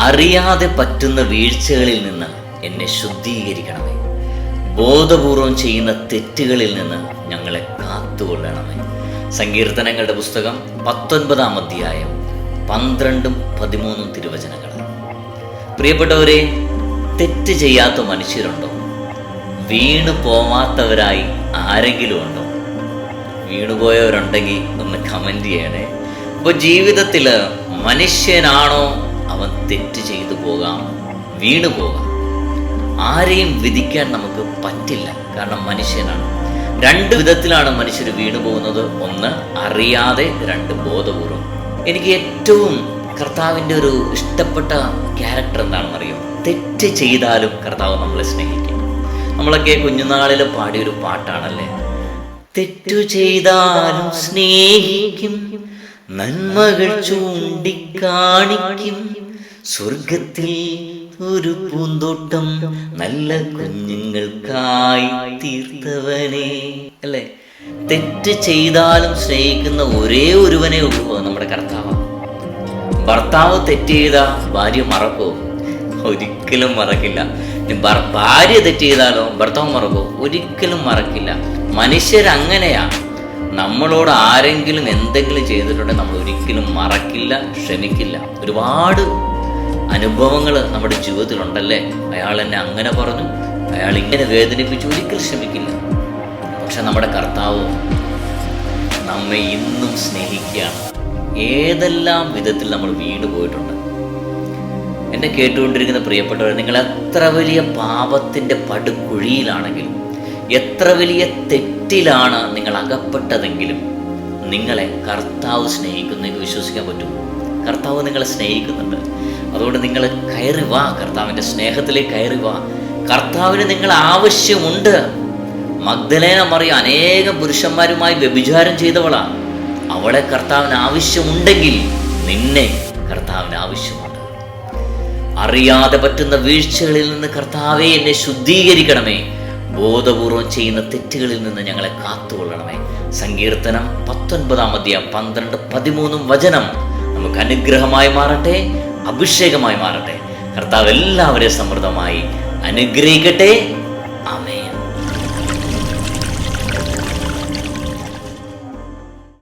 അറിയാതെ പറ്റുന്ന വീഴ്ചകളിൽ നിന്ന് എന്നെ ശുദ്ധീകരിക്കണമേ. ബോധപൂർവം ചെയ്യുന്ന തെറ്റുകളിൽ നിന്ന് ഞങ്ങളെ കാത്തുകൊള്ളണമേ. സങ്കീർത്തനങ്ങളുടെ പുസ്തകം പത്തൊൻപതാം അധ്യായം പന്ത്രണ്ടും പതിമൂന്നും തിരുവചനങ്ങൾ. പ്രിയപ്പെട്ടവരെ തെറ്റ് ചെയ്യാത്ത മനുഷ്യരുണ്ടോ? വീണു പോവാത്തവരായി ആരെങ്കിലും ഉണ്ടോ? വീണുപോയവരുണ്ടെങ്കിൽ ഒന്ന് കമന്റ് ചെയ്യണേ. അപ്പോൾ ജീവിതത്തിൽ മനുഷ്യനാണോ അവൻ തെറ്റ് ചെയ്തു പോകാം വീണു പോകാം. ആരെയും വിധിക്കാൻ നമുക്ക് പറ്റില്ല. കാരണം മനുഷ്യനാണ്. രണ്ട് വിധത്തിലാണ് മനുഷ്യർ വീണു പോകുന്നത്. ഒന്ന് അറിയാതെ. രണ്ട് ബോധപൂർവം. എനിക്ക് ഏറ്റവും കർത്താവിന്റെ ഒരു ഇഷ്ടപ്പെട്ട ക്യാരക്ടർ എന്താണെന്ന് അറിയോ തെറ്റ് ചെയ്താലും കർത്താവ് നമ്മളെ സ്നേഹിക്കും. നമ്മളൊക്കെ കുഞ്ഞുനാളിൽ പാടിയൊരു പാട്ടാണല്ലേ? തെറ്റു ചെയ്താലും സ്നേഹിക്കും നന്മകൾ ചൂണ്ടിക്കാണിക്കും. സ്വർഗത്തിൽ ഒരു പൂന്തോട്ടം നല്ല കുഞ്ഞുങ്ങൾക്കായി തീർത്തവനെ. അല്ലേ? തെറ്റ് ചെയ്താലും സ്നേഹിക്കുന്ന ഒരേ ഒരുവനെ ഉള്ളൂ നമ്മുടെ കർത്താവ്. ഭർത്താവ് തെറ്റ് ചെയ്ത ഭാര്യ മറക്കോ? ഒരിക്കലും മറക്കില്ല. ഭാര്യ തെറ്റ് ചെയ്താലോ ഭർത്താവ് മറക്കോ? ഒരിക്കലും മറക്കില്ല. മനുഷ്യരങ്ങനെയാ. നമ്മളോട് ആരെങ്കിലും എന്തെങ്കിലും ചെയ്തിട്ടുണ്ടെങ്കിൽ നമ്മൾ ഒരിക്കലും മറക്കില്ല ക്ഷമിക്കില്ല. ഒരുപാട് അനുഭവങ്ങൾ നമ്മുടെ ജീവിതത്തിലുണ്ടല്ലേ? അയാൾ എന്നെ അങ്ങനെ പറഞ്ഞു. അയാൾ ഇങ്ങനെ വേദനിപ്പിച്ചു. ഒരിക്കൽ ശ്രമിക്കില്ല പക്ഷെ നമ്മുടെ കർത്താവ് നമ്മെ ഇന്നും സ്നേഹിക്കുകയാണ്. ഏതെല്ലാം വിധത്തിൽ നമ്മൾ വീണ് പോയിട്ടുണ്ട്. എന്നെ കേട്ടുകൊണ്ടിരിക്കുന്ന പ്രിയപ്പെട്ടവർ നിങ്ങൾ എത്ര വലിയ പാപത്തിന്റെ പടുകുഴിയിലാണെങ്കിലും എത്ര വലിയ തെറ്റിലാണ് നിങ്ങൾ അകപ്പെട്ടതെങ്കിലും നിങ്ങളെ കർത്താവ് സ്നേഹിക്കുന്നെങ്കിൽ വിശ്വസിക്കാൻ പറ്റും കർത്താവ് നിങ്ങളെ സ്നേഹിക്കുന്നുണ്ട്. അതുകൊണ്ട് നിങ്ങൾ കയറി വാ കർത്താവിന്റെ സ്നേഹത്തിലേക്ക് കയറി വാ. കർത്താവിന് നിങ്ങൾ ആവശ്യമുണ്ട്. മഗ്ദലേന മറിയ അനേകം പുരുഷന്മാരുമായി വ്യഭിചാരം ചെയ്തവളാണ് അവളെ കർത്താവിന് ആവശ്യമുണ്ടെങ്കിൽ നിന്നെ കർത്താവിന് ആവശ്യമുണ്ട്. അറിയാതെ പറ്റുന്ന വീഴ്ചകളിൽ നിന്ന് കർത്താവെ എന്നെ ശുദ്ധീകരിക്കണമേ. ബോധപൂർവം ചെയ്യുന്ന തെറ്റുകളിൽ നിന്ന് ഞങ്ങളെ കാത്തുകൊള്ളണമേ. സങ്കീർത്തനം പത്തൊൻപതാം അധ്യായം പന്ത്രണ്ട് പതിമൂന്നും വചനം. നമുക്ക് അനുഗ്രഹമായി മാറട്ടെ അഭിഷേകമായി മാറട്ടെ. കർത്താവ് എല്ലാവരെയും സമൃദ്ധമായി അനുഗ്രഹിക്കട്ടെ.